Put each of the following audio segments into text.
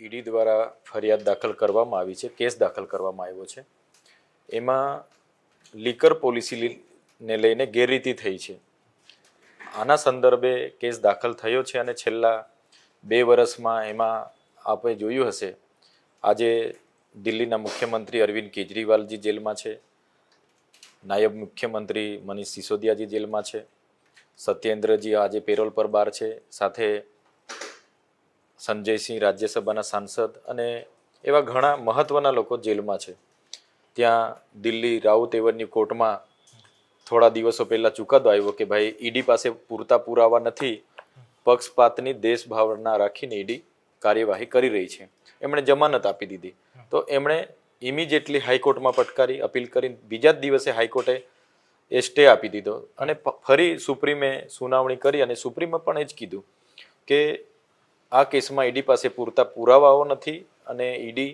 ED દ્વારા ફરિયાદ દાખલ કરવામાં આવી છે, કેસ દાખલ કરવામાં આવ્યો છે. એમાં લીકર પોલિસીને લઈને ગેરરીતિ થઈ છે. આના સંદર્ભે કેસ દાખલ થયો છે અને છેલ્લા બે વર્ષમાં એમાં આપણે જોયું હશે, આજે દિલ્હીના મુખ્યમંત્રી અરવિંદ કેજરીવાલજી જેલમાં છે, નાયબ મુખ્યમંત્રી મનીષ સિસોદિયાજી જેલમાં છે, સત્યેન્દ્રજી આજે પેરોલ પર બહાર છે, સાથે સંજયસિંહ રાજ્યસભાના સાંસદ અને એવા ઘણા મહત્વના લોકો જેલમાં છે. ત્યાં દિલ્હી રાઉત એવન્યુ કોર્ટમાં થોડા દિવસો પહેલા ચુકાદો આવ્યો કે ભાઈ, ઈડી પાસે પૂરતા પુરાવા નથી, પક્ષપાતની દેશભાવના રાખીને ઈડી કાર્યવાહી કરી રહી છે. એમણે જમાનત આપી દીધી. તો એમણે ઇમિજિએટલી હાઈકોર્ટમાં પટકારી અપીલ કરી, બીજા જ દિવસે હાઈકોર્ટે એ સ્ટે આપી દીધો. અને ફરી સુપ્રીમે સુનાવણી કરી અને સુપ્રીમે પણ એ જ કીધું કે આ કેસમાં ઈડી પાસે પૂરતા પુરાવાઓ નથી અને ઈડી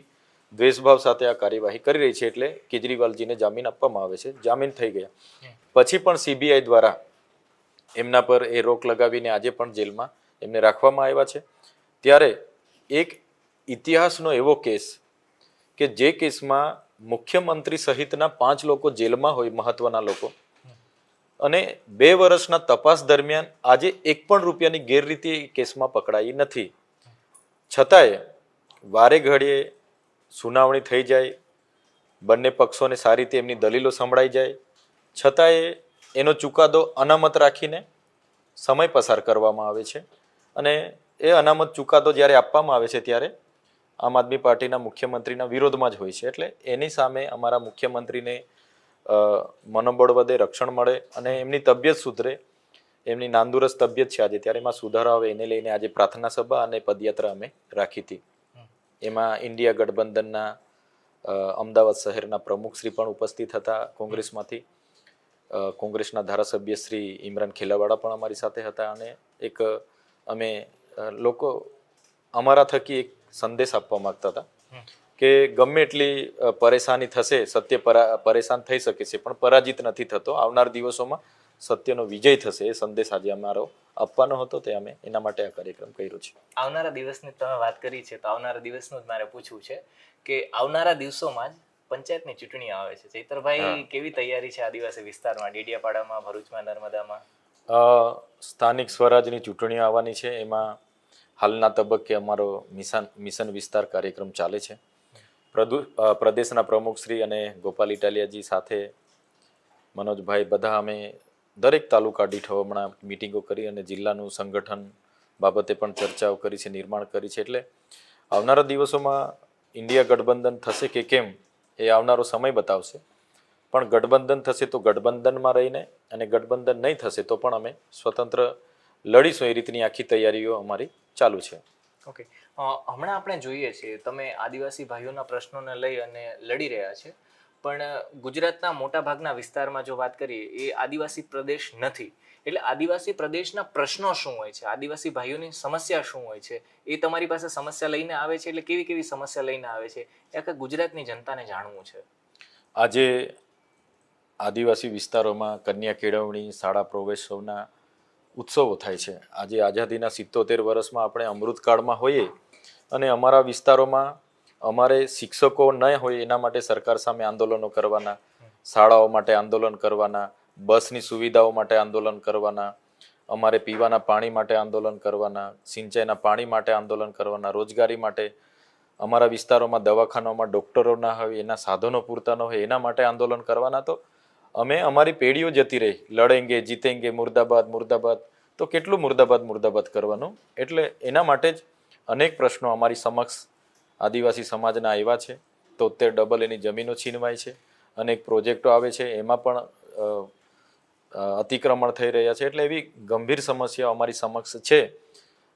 દ્વેષભાવ સાથે આ કાર્યવાહી કરી રહી છે એટલે કેજરીવાલજીને જામીન આપવામાં આવે છે. જામીન થઈ ગયા. પછી પણ સીબીઆઈ દ્વારા એમના પર એ રોક લગાવીને આજે પણ જેલમાં એમને રાખવામાં આવ્યા છે. ત્યારે એક ઇતિહાસનો એવો કેસ કે જે કેસમાં મુખ્યમંત્રી સહિતના પાંચ લોકો જેલમાં હોય, મહત્વના લોકો અને બે વર્ષના તપાસ દરમિયાન આજે એક પણ રૂપિયાની ગેરરીતિ કેસમાં પકડાઈ નથી. છતાંય વારે ઘડીએ સુનાવણી થઈ જાય, બંને પક્ષોને સારી રીતે એમની દલીલો સંભળાઈ જાય. છતાંય એનો ચુકાદો અનામત રાખીને સમય પસાર કરવામાં આવે છે અને એ અનામત ચુકાદો જ્યારે આપવામાં આવે છે ત્યારે આમ આદમી પાર્ટીના મુખ્યમંત્રીના વિરોધમાં જ હોય છે. એટલે એની સામે અમારા મુખ્યમંત્રીને મનોબળ વધે રક્ષણ મળે અને એમની તબિયત સુધરે. એમની નાંદુરસ્ત તબિયત છે આજે. ત્યારે એમાં સુધારો આવે એને લઈને આજે પ્રાર્થના સભા અને પદયાત્રા અમે રાખી હતી. એમાં ઇન્ડિયા ગઠબંધનના અમદાવાદ શહેરના પ્રમુખશ્રી પણ ઉપસ્થિત હતા કોંગ્રેસમાંથી. કોંગ્રેસના ધારાસભ્ય શ્રી ઇમરાન ખેલાવાળા પણ અમારી સાથે હતા અને એક અમે લોકો અમારા થકી એક સંદેશ આપવા માંગતા હતા. કે ગમે એટલી પરેશાની થશે સત્ય પરેશાન થઈ શકે છે પણ પરાજિત નથી થતો. આવનાર દિવસોમાં સત્યનો વિજય થશે એ સંદેશ આજે અમારો આપવાનો હતો તે અમે એના માટે આ કાર્યક્રમ કર્યો છે. આવનારા દિવસની તમે વાત કરી છે તો આવનારા દિવસનું જ મારે પૂછવું છે કે આવનારા દિવસોમાં જ પંચાયતની ચૂંટણી આવે છે. ચૈતરભાઈ કેવી તૈયારી છે આદિવાસી વિસ્તારમાં ડેડિયાપાડામાં ભરૂચમાં નર્મદામાં? સ્થાનિક સ્વરાજની ચૂંટણીઓ આવવાની છે એમાં હાલના તબક્કે અમારો મિશન મિશન વિસ્તાર કાર્યક્રમ ચાલે છે. પ્રદુ- પ્રમુખ પ્રદેશના પ્રમુખશ્રી અને ગોપાલ ઇટાલિયાજી સાથે મનોજભાઈ બધા અમે દરેક તાલુકા દીઠ હમણાં મિટિંગો કરી અને જિલ્લાનું સંગઠન બાબતે પણ ચર્ચાઓ કરી છે, નિર્માણ કરી છે. એટલે આવનારા દિવસોમાં ઇન્ડિયા ગઠબંધન થશે કે કેમ એ આવનારો સમય બતાવશે. પણ ગઠબંધન થશે તો ગઠબંધનમાં રહીને અને ગઠબંધન નહીં થશે તો પણ અમે સ્વતંત્ર લડીશું. એ રીતની આખી તૈયારીઓ અમારી ચાલુ છે. ઓકે. હમણાં આપણે જોઈએ છીએ તમે આદિવાસી ભાઈઓના પ્રશ્નોને લઈ અને લડી રહ્યા છે, પણ ગુજરાતના મોટા ભાગના વિસ્તારમાં જો વાત કરીએ, એ આદિવાસી પ્રદેશ નથી. એટલે આદિવાસી પ્રદેશના પ્રશ્નો શું હોય છે? આદિવાસી ભાઈઓની સમસ્યા શું હોય છે? એ તમારી પાસે સમસ્યા લઈને આવે છે એટલે કેવી કેવી સમસ્યા લઈને આવે છે? એ આખા ગુજરાતની જનતાને જાણવું છે. આજે આદિવાસી વિસ્તારોમાં કન્યા કેળવણી, શાળા પ્રવેશોના ઉત્સવો થાય છે. આજે આઝાદીના સિત્તોતેર વર્ષમાં આપણે અમૃતકાળમાં હોઈએ અને અમારા વિસ્તારોમાં અમારે શિક્ષકો ન હોય એના માટે સરકાર સામે આંદોલનો કરવાના, શાળાઓ માટે આંદોલન કરવાના, બસની સુવિધાઓ માટે આંદોલન કરવાના, અમારે પીવાના પાણી માટે આંદોલન કરવાના, સિંચાઈના પાણી માટે આંદોલન કરવાના, રોજગારી માટે અમારા વિસ્તારોમાં દવાખાનાઓમાં ડૉક્ટરો ના હોય, એના સાધનો પૂરતા ન હોય, એના માટે આંદોલન કરવાના તો અમે અમારી પેઢીઓ જતી રહી. લડેંગે, જીતેંગે, મુર્દાબાદ મુર્દાબાદ. તો કેટલું મુર્દાબાદ મુર્દાબાદ કરવાનું? એટલે એના માટે જ અનેક પ્રશ્નો અમારી સમક્ષ આદિવાસી સમાજના આવ્યા છે. તોતેર ડબલ એની જમીનો છીનવાય છે. અનેક પ્રોજેક્ટો આવે છે. એમાં પણ અતિક્રમણ થઈ રહ્યા છે. એટલે એવી ગંભીર સમસ્યાઓ અમારી સમક્ષ છે.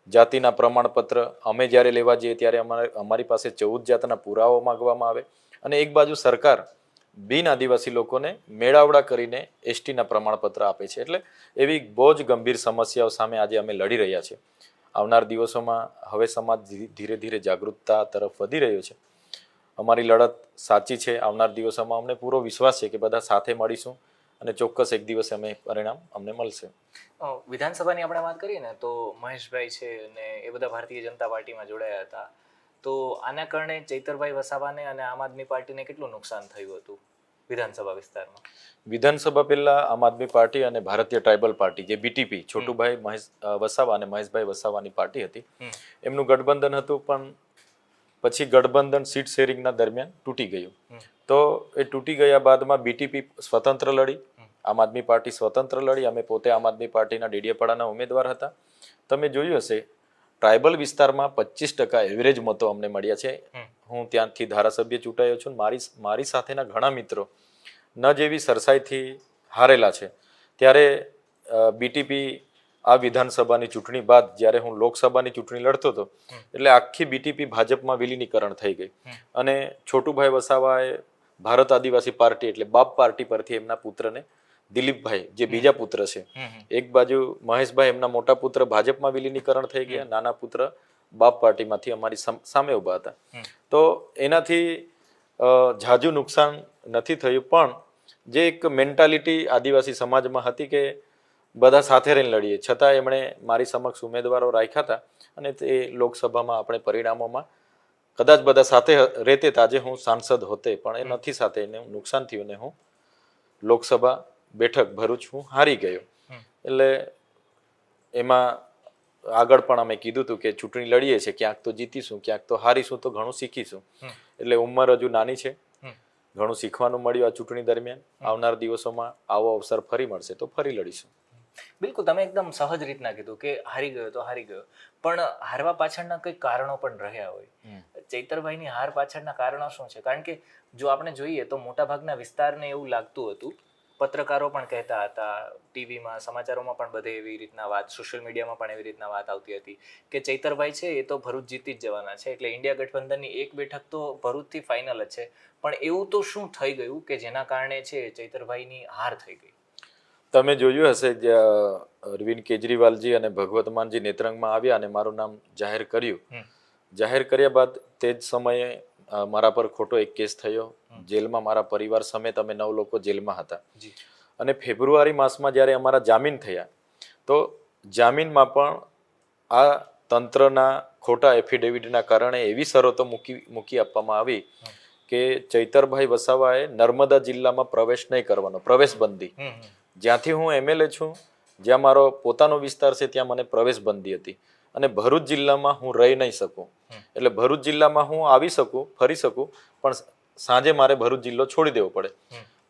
જાતિના પ્રમાણપત્ર અમે જ્યારે લેવા જઈએ ત્યારે અમારે, અમારી પાસે ચૌદ જાતના પુરાવો માંગવામાં આવે. અને એક બાજુ સરકાર બિન આદિવાસી લોકોને મેળાવડા કરીને એસટીના પ્રમાણપત્ર આપે છે. એટલે એવી બહુ જ ગંભીર સમસ્યાઓ સામે આજે અમે લડી રહ્યા છીએ. આવનાર દિવસોમાં હવે સમાજ ધીરે- ધીરે જાગૃતતા તરફ વધી રહ્યો છે. અમારી લડત સાચી છે. આવનાર દિવસોમાં અમને પૂરો વિશ્વાસ છે કે બધા સાથે મળીશું અને ચોક્કસ એક દિવસે અમે પરિણામ અમને મળશે. વિધાનસભાની આપણે વાત કરીએ ને, તો મહેશભાઈ છે અને એ બધા ભારતીય જનતા પાર્ટીમાં જોડાયા હતા. તો આના કારણે ચૈતરભાઈ વસાવાને અને આમ આદમી પાર્ટીને કેટલું નુકસાન થયું હતું વિધાનસભા વિસ્તારમાં? વિધાનસભા પહેલા આમ આદમી પાર્ટી અને ભારતીય ટ્રાઇબલ પાર્ટી જે બીટીપી છોટુભાઈ મહેશ વસાવા અને મહેશભાઈ વસાવાની પાર્ટી હતી. એમનું ગઠબંધન હતું પણ પછી ગઠબંધન સીટ શેરિંગના દરમિયાન તૂટી ગયું. તો એ તૂટી ગયા બાદમાં બીટીપી સ્વતંત્ર લડી. આમ આદમી પાર્ટી સ્વતંત્ર લડી. અમે પોતે આમ આદમી પાર્ટીના ડેડિયાપાડાના ઉમેદવાર હતા. તમે જોયું હશે ટ્રાઇબલ વિસ્તારમાં પચીસ ટકા એવરેજ મતો અમને મળ્યા છે. હું ત્યાંથી ધારાસભ્ય ચૂંટાયો છું. મારી મારી સાથેના ઘણા મિત્રો ન જેવી સરસાઈથી હારેલા છે. ત્યારે બીટીપી આ વિધાનસભાની ચૂંટણી બાદ જ્યારે હું લોકસભાની ચૂંટણી લડતો હતો એટલે આખી બીટીપી ભાજપમાં વિલીનીકરણ થઈ ગઈ. અને છોટુભાઈ વસાવાએ ભારત આદિવાસી પાર્ટી એટલે બાપ પાર્ટી પરથી એમના પુત્રને દિલીપભાઈ જે બીજા પુત્ર છે. એક બાજુ મહેશભાઈ એમના મોટા પુત્ર ભાજપમાં વિલીનીકરણ થઈ ગયા નાના પુત્ર બાપ પાર્ટીમાંથી અમારી સમ- ઊભા હતા. તો એનાથી ઝાઝું નુકસાન નથી થયું પણ જે એક મેન્ટાલિટી આદિવાસી સમાજમાં હતી કે બધા સાથે રહીને લડીએ છતાં એમણે મારી સમક્ષ ઉમેદવારો રાખ્યા હતા અને તે લોકસભામાં આપણે પરિણામોમાં કદાચ બધા સાથે રહેતે તાજે હું સાંસદ હોતે પણ એ નથી સાથે એને નુકસાન થયું ને હું લોકસભા બેઠક ભરૂચ હું હારી ગયો. એટલે એમાં આગળ પણ અમે કીધું હતું કે ચૂંટણી લડીએ છીએ ક્યાંક તો જીતીશું ક્યાંક તો હારીશું તો ઘણું શીખીશું. એટલે ઉંમર હજુ નાની છે. ઘણું શીખવાનું મળ્યું આ ચૂંટણી દરમિયાન. આવનાર દિવસોમાં આવો અવસર ફરી મળશે તો ફરી લડીશું. બિલકુલ તમે એકદમ સહજ રીતના કીધું કે હારી ગયો તો હારી ગયો. પણ હારવા પાછળના કઈ કારણો પણ રહ્યા હોય. ચૈતરભાઈની હાર પાછળના કારણો શું છે? કારણ કે જો આપણે જોઈએ તો મોટાભાગના વિસ્તારને એવું લાગતું હતું પત્રકારો પણ કહેતા હતા ટીવીમાં સમાચારોમાં પણ બધે એવી રીતના વાત સોશિયલ મીડિયામાં પણ એવી રીતના વાત આવતી હતી કે ચૈતરભાઈ છે એ તો ભરૂચ જીતી જ જવાના છે એટલે ઇન્ડિયા ગઠબંધનની એક બેઠક તો ભરૂચથી ફાઇનલ જ છે. પણ એવું તો શું થઈ ગયું કે જેના કારણે છે ચૈતરભાઈની હાર થઈ ગઈ? તમે જોયું હશે જે અરવિંદ કેજરીવાલજી અને ભગવત માનજી નેત્રંગમાં આવ્યા અને મારું નામ જાહેર કર્યું. જાહેર કર્યા બાદ તે જ સમયે મારા પર ખોટો એક કેસ થયો. જેલમાં મારા પરિવાર સમેત અમે નવ લોકો જેલમાં હતા. અને ફેબ્રુઆરી માસમાં જ્યારે અમારા જામીન થયા તો જામીનમાં પણ આ તંત્રના ખોટા એફિડેવિટના કારણે એવી શરતો મૂકી મૂકી આપવામાં આવી કે ચૈતરભાઈ વસાવાએ નર્મદા જિલ્લામાં પ્રવેશ નહીં કરવાનો પ્રવેશ બંધી જ્યાંથી હું એમએલએ છું જ્યાં મારો પોતાનો વિસ્તાર છે ત્યાં મને પ્રવેશ બંધી હતી. અને ભરૂચ જિલ્લામાં હું રહી નહીં શકું. એટલે ભરૂચ જિલ્લામાં હું આવી શકું ફરી શકું પણ સાંજે મારે ભરૂચ જિલ્લો છોડી દેવો પડે.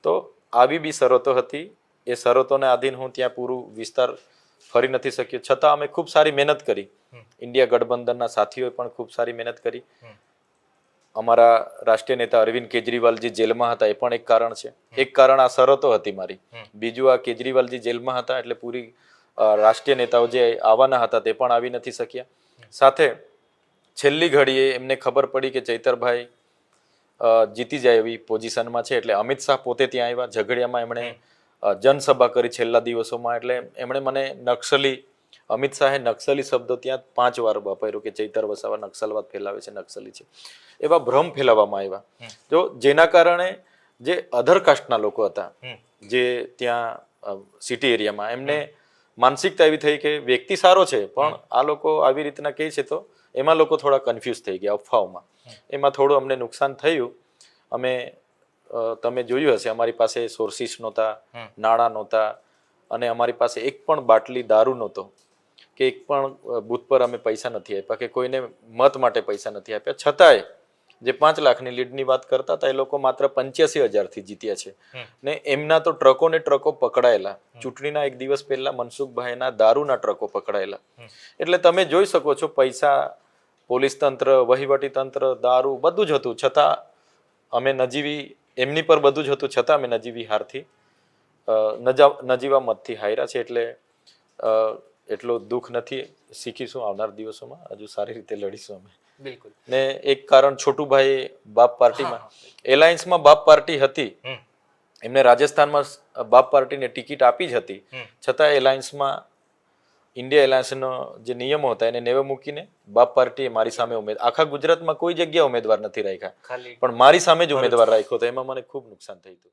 તો આવી બી શરતો હતી. એ શરતોને આધીન હું ત્યાં પૂરું વિસ્તાર ફરી નથી શક્યો. છતાં અમે ખૂબ સારી મહેનત કરી. ઇન્ડિયા ગઠબંધનના સાથીઓએ પણ ખૂબ સારી મહેનત કરી. અમારા રાષ્ટ્રીય નેતા અરવિંદ કેજરીવાલજી જેલમાં હતા એ પણ એક કારણ છે. એક કારણ આ શરતો હતી મારી. બીજું આ કેજરીવાલજી જેલમાં હતા એટલે પૂરી રાષ્ટ્રીય નેતાઓ જે આવવાના હતા તે પણ આવી નથી શક્યા. સાથે છેલ્લી ઘડીએ એમને ખબર પડી કે ચૈતરભાઈ જીતી જાય એવી પોઝિશનમાં છે એટલે અમિત શાહ પોતે ત્યાં આવ્યા. ઝઘડિયામાં એમણે જનસભા કરી છેલ્લા દિવસોમાં એટલે એમણે મને નક્સલી અમિત શાહે નક્સલી શબ્દો ત્યાં પાંચ વાર વાપર્યો કે ચૈતર વસાવા નક્સલવાદ ફેલાવે છે નક્સલી છે. એવા ભ્રમ ફેલાવવામાં આવ્યા. જો જેના કારણે જે અધર કાસ્ટના લોકો હતા જે ત્યાં સિટી એરિયામાં એમને માનસિકતા એવી થઈ કે વ્યક્તિ સારો છે પણ આ લોકો આવી રીતના કહે છે તો એમાં લોકો થોડા કન્ફ્યુઝ થઈ ગયા અફવાઓમાં. એમાં થોડું અમને નુકસાન થયું. અમે તમે જોયું હશે અમારી પાસે સોર્સિસ નહોતા નાણાં નહોતા અને અમારી પાસે એક પણ બાટલી દારૂ નહોતો કે એક પણ બૂથ પર અમે પૈસા નથી આપ્યા કે કોઈને મત માટે પૈસા નથી આપ્યા. છતાંય જે પાંચ લાખની લીડની વાત કરતા હતા એ લોકો માત્ર પંચ્યાસી હજારથી જીત્યા છે. ને એમના તો ટ્રકો ને ટ્રકો પકડાયેલા. ચૂંટણીના એક દિવસ પહેલા મનસુખભાઈના દારૂના ટ્રકો પકડાયેલા. એટલે તમે જોઈ શકો છો પૈસા પોલીસ તંત્ર વહીવટી તંત્ર દારૂ બધું જ હતું. છતાં અમે નજીવી એમની પર બધું જ હતું. છતાં અમે નજીવી હારથી નજા- નજીવા મતથી હાર્યા છે. એટલે એટલું દુઃખ નથી. શીખીશું આવનાર દિવસોમાં. હજુ સારી રીતે લડીશું અમે. બિલકુલ. ને એક કારણ છોટુભાઈ બાપ પાર્ટીમાં એલાયન્સમાં બાપ પાર્ટી હતી. એમને રાજસ્થાનમાં બાપ પાર્ટીને ટિકિટ આપી જ હતી. છતાં એલાયન્સમાં ઇન્ડિયા એલાયન્સનો જે નિયમો હતા એને નેવે મૂકીને બાપ પાર્ટીએ મારી સામે ઉમેદ આખા ગુજરાતમાં કોઈ જગ્યાએ ઉમેદવાર નથી રાખ્યા. પણ મારી સામે જ ઉમેદવાર રાખ્યો તો એમાં મને ખૂબ નુકસાન થયું હતું.